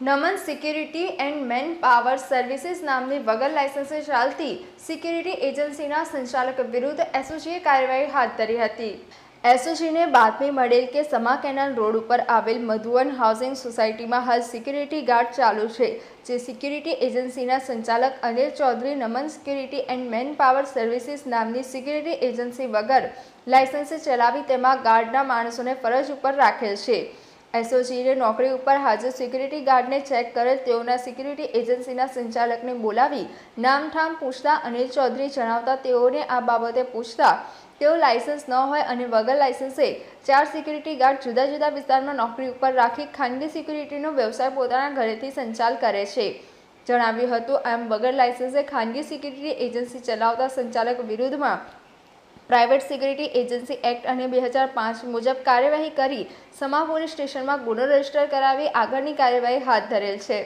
Naman security and man power services નામની વગર લાયસન્સે ચાલતી સિક્યુરિટી એજન્સીના સંચાલક વિરુદ્ધ એસઓજીએ કાર્યવાહી હાથ ધરી હતી. એસઓજીને બાતમી મળેલ કે સમા કેનાલ રોડ ઉપર આવેલ મધુવન હાઉસિંગ સોસાયટીમાં હાલ સિક્યુરિટી ગાર્ડ ચાલુ છે, જે સિક્યુરિટી એજન્સીના સંચાલક Anil Chaudhary Naman security and man power services નામની સિક્યુરિટી એજન્સી વગર લાયસન્સે ચલાવી તેમાં ગાર્ડના માણસોને ફરજ ઉપર રાખેલ છે. એસઓજીએ નોકરી ઉપર હાજર સિક્યુરિટી ગાર્ડને ચેક કરેલ તેઓના સિક્યુરિટી એજન્સીના સંચાલકને બોલાવી નામઠામ પૂછતા અનિલ ચૌધરી જણાવતા તેઓને આ બાબતે પૂછતા, તેઓ લાયસન્સ ન હોય અને વગર લાયસન્સે ચાર સિક્યુરિટી ગાર્ડ જુદા જુદા વિસ્તારમાં નોકરી ઉપર રાખી ખાનગી સિક્યુરિટીનો વ્યવસાય પોતાના ઘરેથી સંચાલ કરે છે. જણાવ્યું હતું, આમ વગર લાયસન્સે ખાનગી સિક્યુરિટી એજન્સી ચલાવતા સંચાલક વિરુદ્ધમાં પ્રાઇવેટ સિક્યુરિટી એજન્સી એક્ટ અને બે હજાર પાંચ મુજબ કાર્યવાહી કરી સમા પોલીસ સ્ટેશનમાં ગુનો રજિસ્ટર કરાવી આગળની કાર્યવાહી હાથ ધરેલ છે.